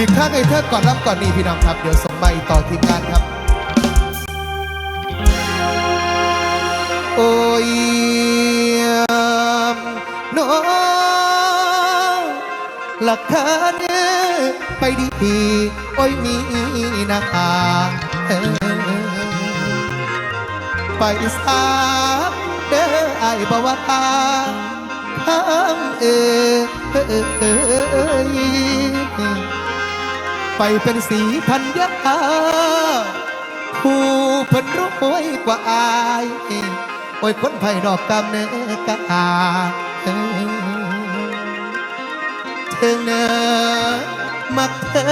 ลีกทางให้เธอก่อนรับก่อนนี่พี่น้องครับ เดี๋ยวส่งใบต่อทีมงานครับ โอ้ยน้องหลักฐานไปดีโอ้ยมีนาไปสาเด้อไอ้บวาทางเอ่ย ไปเป็นสีพันยาผู้เพิ่นรู้โอยกว่าอายโอ้ยคนไผ่ดอกกำเนกะอาถึงเนอมักเธอ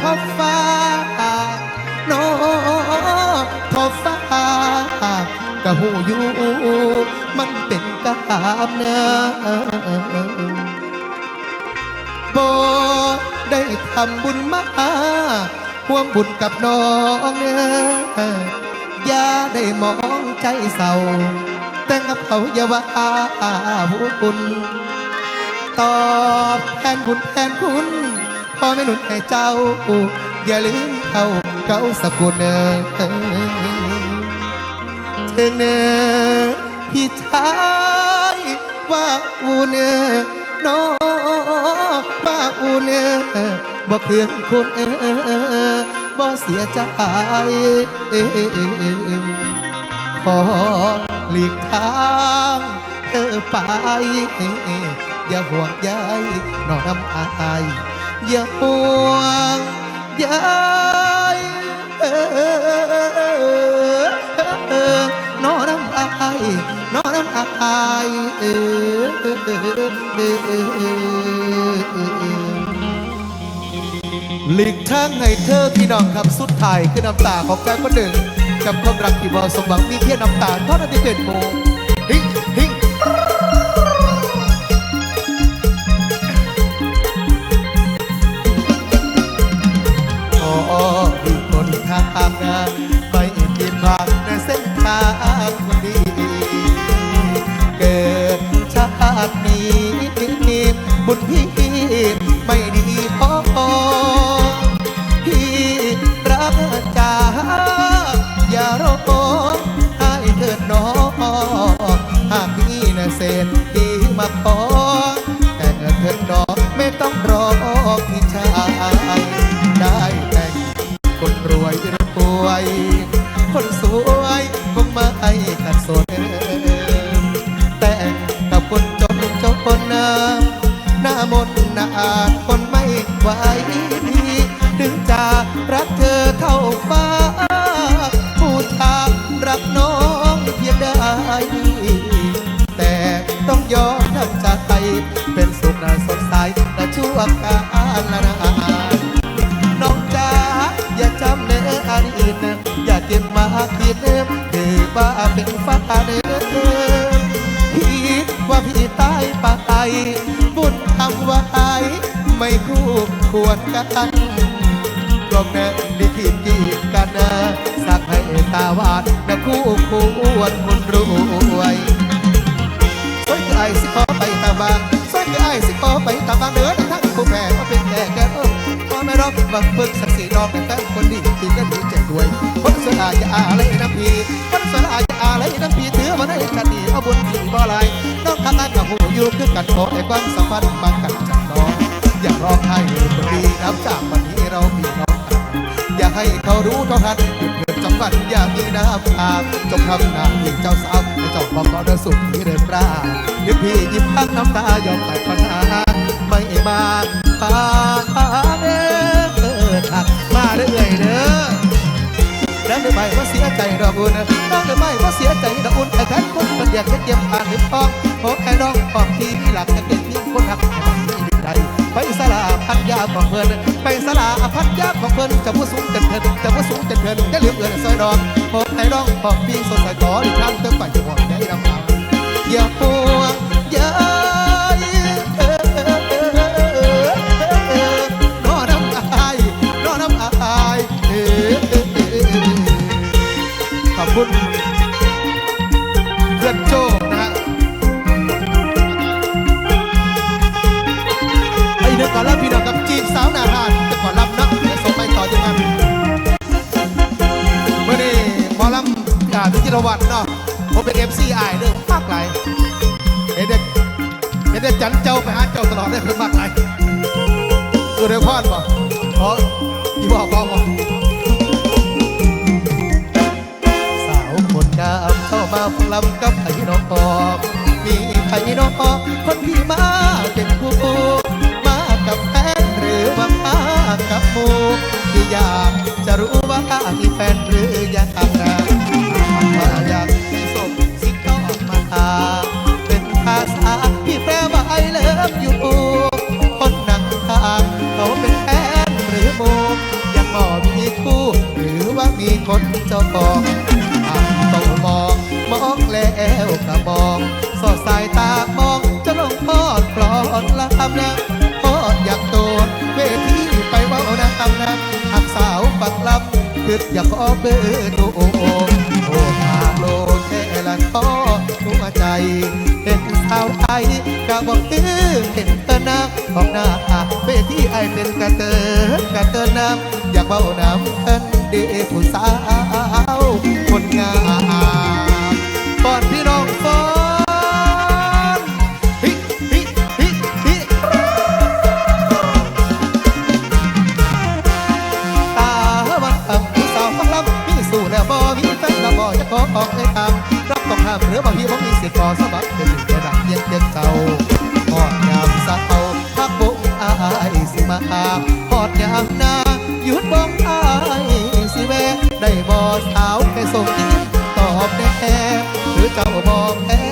ทอฟ้าโน้อทอฟ้ากะหูอยู่มันเป็นกามเนอบ่ ได้ทำบุญมาห่วมบุญกับน้องเน้อย่าได้มองใจเศร้า แต่งกับเขาอย่าว่าผู้คุณ ตอบแทนบุญแทนคุณพ่อแม่หนุนให้เจ้า อย่าลืมเขาเขาสกุลเนอถึงเนอพี่ชายว่าอูเนอน้อง อูเนอบ่เคืองคุณเออบ่เสียใจขอหลีกทางเธอไปอย่าห่วงใยนองน้ำอายอย่าห่วงใย น้องน้ำอายเออหลีกทางให้เธอพี่น้องครับสุดท้ายคือน้ำตาของแฟนคนหนึ่ง กับความรักที่บอสมหวังมีเพียงน้ำตาเท่านั้นที่เป็นโม องรอพี่ชายได้แต่งคนรวยรวย คนสวยคงไม่ขัดสนแต่งกับคนจนเจ้าคนน้ำหน้ามนหน้าอาจคนไม่ไหวถึงจะรักเธอเท่าฟ้าผู้ชารักน้องเพียงได้แต่ต้องยอมทำใจเป็นสุขน่าสดใสและชั่ วกาลละนาน้องจ๋าอย่าจำเนื้ออดีตนะอย่าเก็บมาคิดเดิมคือว่าเป็นฟ้าเดิมพี่ว่าพี่ตายไปบุญทำไว้ไม่คู่ควรกันกลมเนลิขิตกีดกันนะสักให้ตาวาดนะคู่ควรคนรวยสวยคือไอ้สิขอไปตาบาง บังเบิกสักสีดอกแต่แฟนคนดีที่ก็ดีแจ่ด้วยคนสลาจะอะไรน้ำพีคนสลาจะอะไรน้ำพีถือมาได้กันดีเอาบุญผีบ่ลายน้องทำงานกับหูอยู่คือกันขอไอ้ความสัมพันธ์บางกันจัดน้องอย่าร้องไห้เลยคนดีน้ำจากวันนี้เราพี่น้องกันอย่าให้เขารู้เท่าทันหยุดเกิดจังหวัดอย่ามีน้ำอาจงทำหน้าที่เจ้าสาวให้เจ้าบอกต่อเดินสุขที่เดินปราหรือพี่ยิ้มพักน้ำตายอมไปปัญหาไม่มาปา รือไม่ว่าเสียใจดอกอุ่นน้องหรือไม่ว่าเสียใจดอกอุ่นแต่แท้คนมันอยากจะเตรียมผ่านหรือพ้องโอ้แค่น้องขอบที่มีหลักจะเก็บทิ้งคนหักไม่ดีใจไปสลาพันยาของเพิ่อนไปสลาพันยาของเพิ่อนจะผู้สูงจะเพิ่นจะผู้สูงจะเพิ่นจะเหลือเอื้อนซอยดอกขอให้ร้องขอบพี่สดใสขออีกครั้งเติมไปจะบอกใจรำพังอย่าห่วง รวัตรเนาะผมเป็นเอฟซีไอเด้อมากไหลายเห็นเด็กเห็นเด็กจันเจ้าไปหาเจ้าตลอดได้คือมากไหลายดูเรพอนบ่ขออีบอกบอกบ่สาวคนงามเข้ามาฟังลำกับไอ้น้องออกมีไอ้น้องออกคนที่มาเป็นคู่มากับแฟนหรือว่ามากับหมูที่อยากจะรู้ว่ามีแฟน เจ้าของอาต้องมองมองแล้วก็มองสอดสายตามองจะลงพอดปลอดลำนะพอดอยากโดนเวทีไปว่านะคำนะหักสาวปักลำคืออยากขอเบอร์โทรโอ้ฮาโลเทละท้อหัวใจเห็นสาวไทยก็บอกคือเห็นตอหน้าของหน้าเวทีไอเป็นกระเตนกระเตนน้ำอยากเบาน้ำเอิน เดีผู้สาว คนงามก่อนพี่น้องฟอนฮิฮิฮิฮิตาวันต่ำผู้สาวฟังลำมีสู่แล้วบ่มีแฟนแล้วบ่อยากขอออกเลยทางรับต้องห้ามหรือบ่พี่บ่มีสิทธิ์ขอสมัครเป็นหนึ่งระดับเย็นเย็นเก่าหอดยามสาวพักบุกอายสิมาหาหอดยามนาหยุดบ้อง ได้บ่สาวแค่ส่งยิ้มตอบแน่หรือเจ้าบอกแพ้